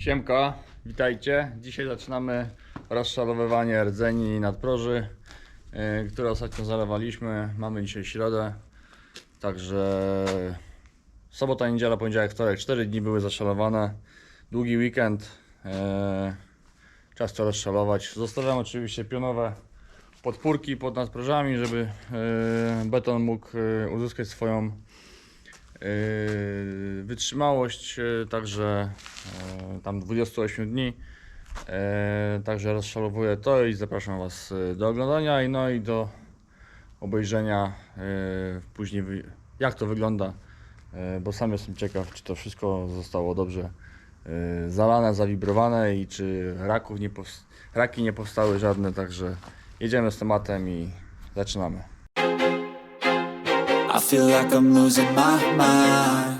Siemka, witajcie. Dzisiaj zaczynamy rozszalowywanie rdzeni nadproży, yy, które ostatnio zalewaliśmy. Mamy dzisiaj środę, także sobota, niedziela, poniedziałek, wtorek, 4 dni były zaszalowane. Długi weekend, yy, czas to rozszalować. Zostawiam oczywiście pionowe podpórki pod nadprożami, żeby yy, beton mógł uzyskać swoją wytrzymałość także tam 28 dni. Yy, Także rozszalowuję to i zapraszam Was yy, do oglądania i no i do obejrzenia yy, później jak to wygląda, bo sam jestem ciekaw czy to wszystko zostało dobrze zalane, zawibrowane i czy raków nie raki nie powstały żadne, także jedziemy z tematem i zaczynamy. I feel like I'm losing my mind.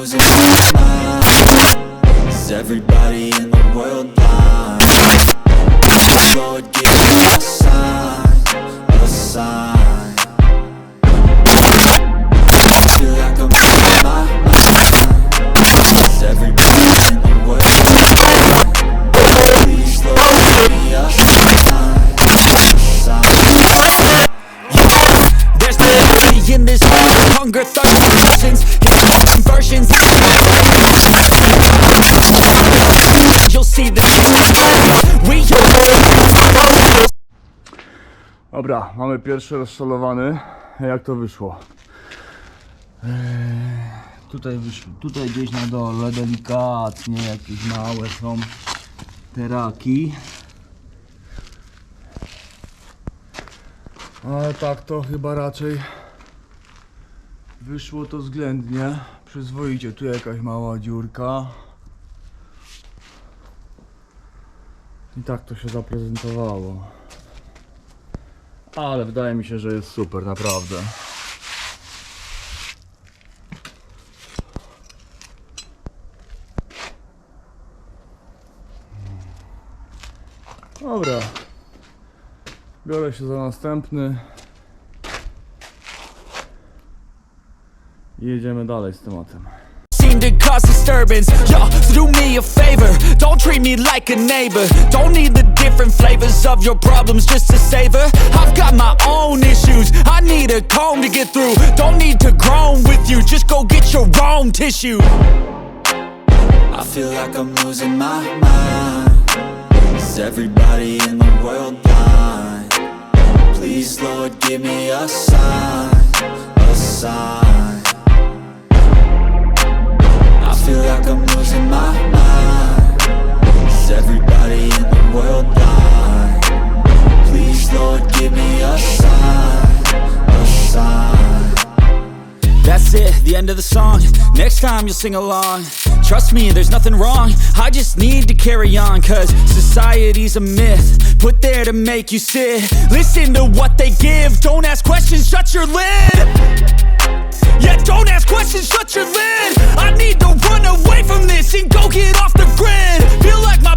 Losing Dobra, mamy pierwszy rozszalowany. Jak to wyszło? Eee, tutaj wyszło, tutaj gdzieś na dole delikatnie jakieś małe są te raki. Ale tak to chyba raczej wyszło to względnie przyzwoicie. Tu jakaś mała dziurka. I tak to się zaprezentowało. Ale wydaje mi się, że jest super, naprawdę. Dobra. Biorę się za następny. I jedziemy dalej z tematem. Cause disturbance. So do me a favor, don't treat me like a neighbor. Don't need the different flavors of your problems just to savor. I've got my own issues, I need a comb to get through. Don't need to groan with you, just go get your own tissue. I feel like I'm losing my mind. Is everybody in the world blind? Please, Lord, give me a sign, a sign. Feel like I'm losing my mind. Is everybody in the world blind? Please, Lord, give me a sign, a sign. That's it, the end of the song. Next time you'll sing along. Trust me, there's nothing wrong. I just need to carry on, cause society's a myth. Put there to make you sit. Listen to what they give. Don't ask questions, shut your lid. Yeah, don't ask questions, shut your lid. I need to run away from this and go get off the grid. Feel like my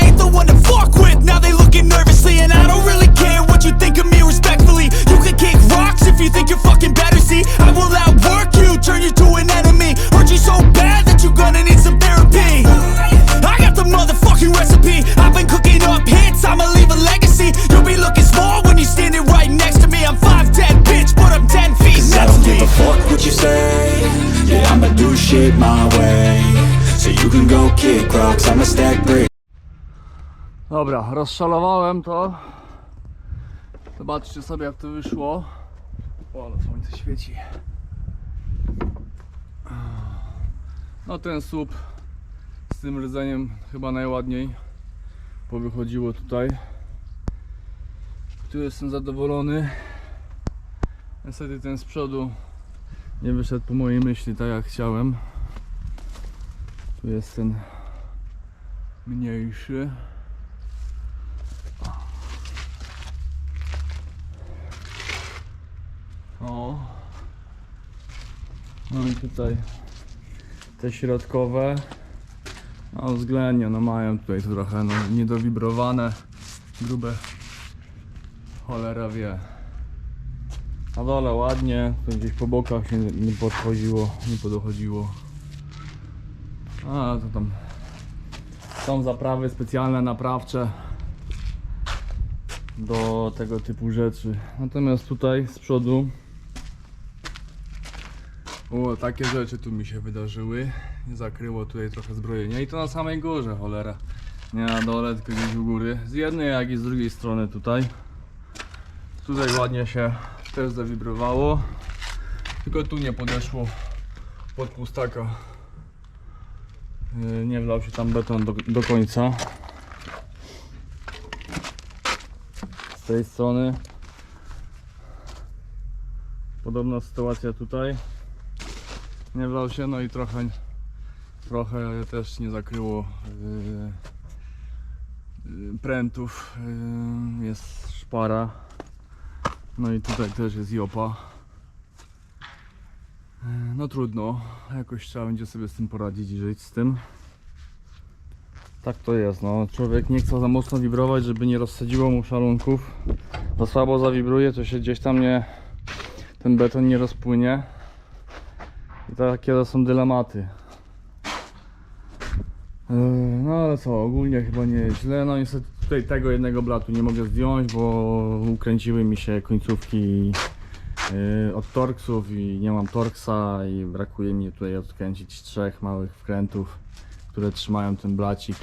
shit my way So you can go kick rocks, I'ma stack Dobra, rozszalowałem to. Zobaczcie sobie jak to wyszło. O, ale słońce świeci. No ten słup z tym rdzeniem chyba najładniej powychodziło tutaj. Tu jestem zadowolony. Niestety ten z przodu nie wyszedł po mojej myśli tak jak chciałem. Tu jest ten mniejszy. O. No i tutaj te środkowe. No względnie, no mają tutaj trochę no, niedowibrowane, grube. Cholera wie. Na dole ładnie, tu gdzieś po bokach się nie, nie podchodziło, nie podochodziło. A to tam są zaprawy specjalne, naprawcze do tego typu rzeczy. Natomiast tutaj z przodu o, takie rzeczy tu mi się wydarzyły. Zakryło tutaj trochę zbrojenia i to na samej górze, cholera. Nie na dole, tylko gdzieś u góry. Z jednej, jak i z drugiej strony tutaj. Tutaj ładnie się też zawibrowało. Tylko tu nie podeszło pod pustaka. Yy, Nie wlał się tam beton do, do końca. z tej strony. Podobna sytuacja tutaj. Nie wlał się, no i trochę, trochę też nie zakryło yy, prętów. Yy, jest szpara. No i tutaj też jest jopa. Yy, No trudno, jakoś trzeba będzie sobie z tym poradzić i żyć z tym. Tak to jest, no. Człowiek nie chce za mocno wibrować, żeby nie rozsadziło mu szalunków. Za słabo zawibruje, to się gdzieś tam nie... ten beton nie rozpłynie. I takie to są dylematy. Yy, No ale co, ogólnie chyba nie jest źle. No niestety tutaj tego jednego blatu nie mogę zdjąć, bo ukręciły mi się końcówki yy, od torksów i nie mam torksa i brakuje mi tutaj odkręcić trzech małych wkrętów, które trzymają ten blacik.